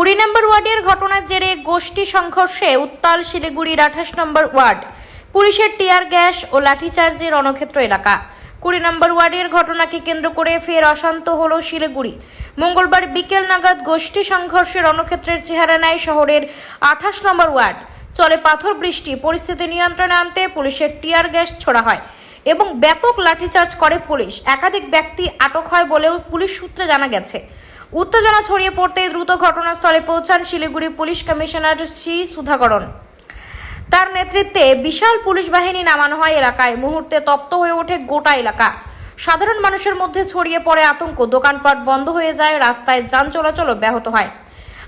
কুড়ি নম্বর ওয়ার্ডের ঘটনার জেরে গোষ্ঠী সংঘর্ষে উত্তাল শিলিগুড়ির আঠাশ নম্বর ওয়ার্ড, পুলিশের টিয়ার গ্যাস ও লাঠিচার্জে রণক্ষেত্র এলাকা। কুড়ি নম্বর ওয়ার্ডের ঘটনাকে কেন্দ্র করে ফের অশান্ত হল শিলিগুড়ি। মঙ্গলবার বিকেল নাগাদ গোষ্ঠী সংঘর্ষে রণক্ষেত্রের চেহারা নেয় শহরের আঠাশ নম্বর ওয়ার্ড। চলে পাথর বৃষ্টি, পরিস্থিতি নিয়ন্ত্রণে আনতে পুলিশের টিয়ার গ্যাস ছোড়া হয় এবং ব্যাপক লাঠিচার্জ করে পুলিশ। একাধিক ব্যক্তি আটক হয় বলেও পুলিশ সূত্রে জানা গেছে। উত্তেজনা ছড়িয়ে পড়তে দ্রুত ঘটনাস্থলে পৌঁছান শিলিগুড়ি পুলিশ কমিশনার শ্রী সুধাকরণ। তার নেতৃত্বে বিশাল পুলিশ বাহিনী নামানো হয় এলাকায়। মুহূর্তে তপ্ত হয়ে ওঠে গোটা এলাকা। সাধারণ মানুষের মধ্যে ছড়িয়ে পড়ে আতঙ্ক। দোকানপাট বন্ধ হয়ে যায়, রাস্তায় যান চলাচলও ব্যাহত হয়।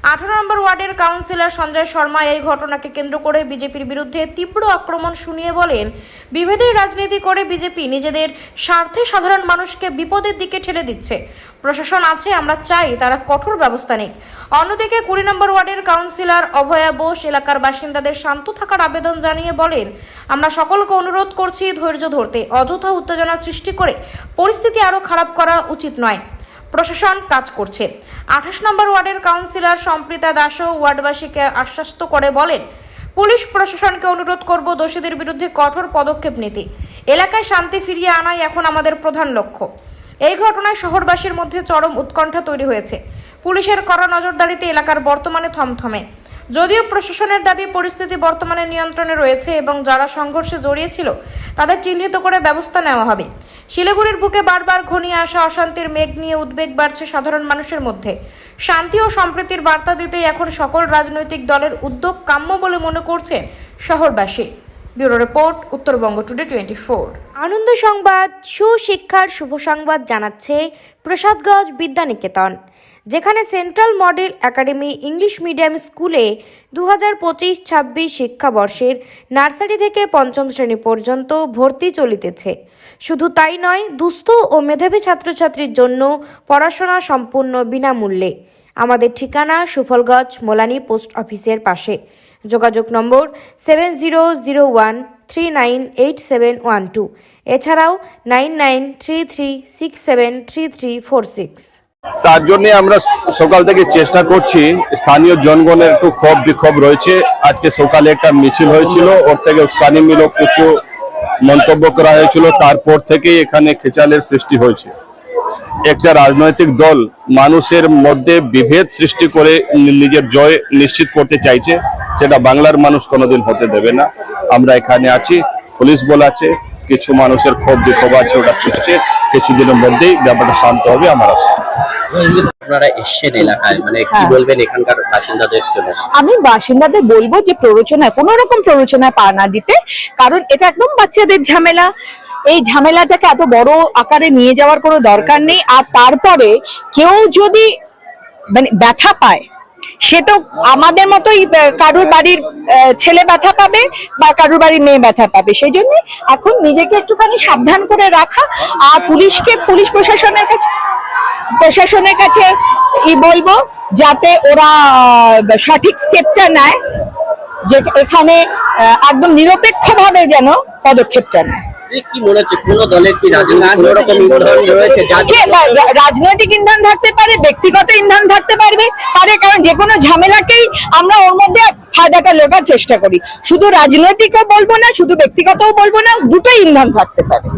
আঠারো নম্বর ওয়ার্ডের কাউন্সিলর সঞ্জয় শর্মা এই ঘটনাকে কেন্দ্র করে বিজেপির বিরুদ্ধে তীব্র আক্রমণ শুনিয়ে বলেন, বিভেদের রাজনীতি করে বিজেপি নিজেদের স্বার্থে সাধারণ মানুষকে বিপদের দিকে ঠেলে দিচ্ছে। প্রশাসন আছে, আমরা চাই তারা কঠোর ব্যবস্থা নিক। অন্যদিকে কুড়ি নম্বর ওয়ার্ডের কাউন্সিলর অভয়া বোস এলাকার বাসিন্দাদের শান্ত থাকার আবেদন জানিয়ে বলেন, আমরা সকলকে অনুরোধ করছি ধৈর্য ধরতে, অযথা উত্তেজনা সৃষ্টি করে পরিস্থিতি আরও খারাপ করা উচিত নয়। প্রশাসন কাজ করছে। আঠাশ নম্বর ওয়ার্ডের কাউন্সিলর সম্প্রীতা দাসও ওয়ার্ডবাসীকে আশ্বস্ত করে বলেন, পুলিশ প্রশাসনকে অনুরোধ করব দোষীদের বিরুদ্ধে কঠোর পদক্ষেপ নিতে। এলাকায় শান্তি ফিরিয়ে আনাই এখন আমাদের প্রধান লক্ষ্য। এই ঘটনায় শহরবাসীর মধ্যে চরম উৎকণ্ঠা তৈরি হয়েছে। পুলিশের কড়া নজরদারিতে এলাকার বর্তমানে থমথমে। যদিও প্রশাসনের দাবি পরিস্থিতি বর্তমানে নিয়ন্ত্রণে রয়েছে এবং যারা সংঘর্ষে জড়িয়েছিল, তাদের চিহ্নিত করে ব্যবস্থা নেওয়া হবে। শিলিগুড়ির বুকে বারবার ঘনিয়ে আসা অশান্তির মেঘ নিয়ে উদ্বেগ বাড়ছে সাধারণ মানুষের মধ্যে। শান্তি ও সম্প্রীতির বার্তা দিতেই এখন সকল রাজনৈতিক দলের উদ্যোগ কাম্য বলে মনে করছে শহরবাসী। Bureau report, Uttarbanga today twenty four. আনন্দ সংবাদ, সুশিক্ষার শুভ সংবাদ জানাচ্ছে প্রসাদগঞ্জ বিদ্যানিকেতন। যেখানে central model academy English medium স্কুলে দু হাজার পঁচিশ ছাব্বিশ শিক্ষাবর্ষের নার্সারি থেকে পঞ্চম শ্রেণি পর্যন্ত ভর্তি চলিতেছে। শুধু তাই নয়, দুস্থ ও মেধাবী ছাত্রছাত্রীর জন্য পড়াশোনা সম্পূর্ণ বিনামূল্যে। আমাদের ঠিকানা সুফলগঞ্জ, মোলানি পোস্ট অফিসের পাশে। যোগাযোগ number seven zero zero one three nine eight seven one two. এছাড়াও nine nine three three six seven three three four six. তার জন্য আমরা সকাল থেকে চেষ্টা করছি, স্থানীয় জনগণের একটু ক্ষোভ বিক্ষোভ রয়েছে। আজকে সকালে একটা মিছিল হয়েছিল, ওর থেকে উস্কানিমূলক কিছু মন্তব্য করা হয়েছিল, তারপর থেকেই এখানে খেচালের সৃষ্টি হয়েছে। একটা রাজনৈতিক দল মানুষের মধ্যে বিভেদ সৃষ্টি করে নিজের জয় নিশ্চিত করতে চাইছে, সেটা বাংলার মানুষ কোনোদিন হতে দেবে না। আমরা এখানে আছি, পুলিশ বল আছে, কিছু মানুষের ক্ষোভ বিক্ষোভ আছে, ওটা চলছে। কিছুদিনের মধ্যেই ব্যাপারটা শান্ত হবে, আমার আশা। আপনারা এসছেন এলাকায় মানে কি হ্যাঁ। বলবেন এখানকার বাসিন্দাদের জন্য? আমি বাসিন্দাদের বলব যে প্ররোচনায় কোনো রকম প্ররোচনায় পা না দিতে কারণ এটা একদম বাচ্চাদের ঝামেলা। এই ঝামেলাটাকে এত বড় আকারে নিয়ে যাওয়ার কোনো দরকার নেই। আর তারপরে কেউ যদি মানে ব্যথা পায় সে তো আমাদের মতোই কারুর বাড়ির ছেলে ব্যথা পাবে বা কারুর বাড়ির মেয়ে ব্যথা পাবে। সেই জন্য এখন নিজেকে একটুখানি সাবধান করে রাখা। আর পুলিশকে পুলিশ প্রশাসনের কাছে প্রশাসনের কাছে ই বলব যাতে ওরা সঠিক স্টেপটা নেয় যে এখানে আহ, একদম নিরপেক্ষভাবে যেন পদক্ষেপটা নেয়। মনে রাজনৈতিক ইন্ধন থাকতে পারে ব্যক্তিগত ইন্ধন থাকতে পারবে পারে কারণ যে কোনো ঝামেলাকেই আমরা ওর মধ্যে ফায়দাটা লোটার চেষ্টা করি। শুধু রাজনৈতিকও বলব না শুধু ব্যক্তিগতও বলব না দুটোই ইন্ধন থাকতে পারে।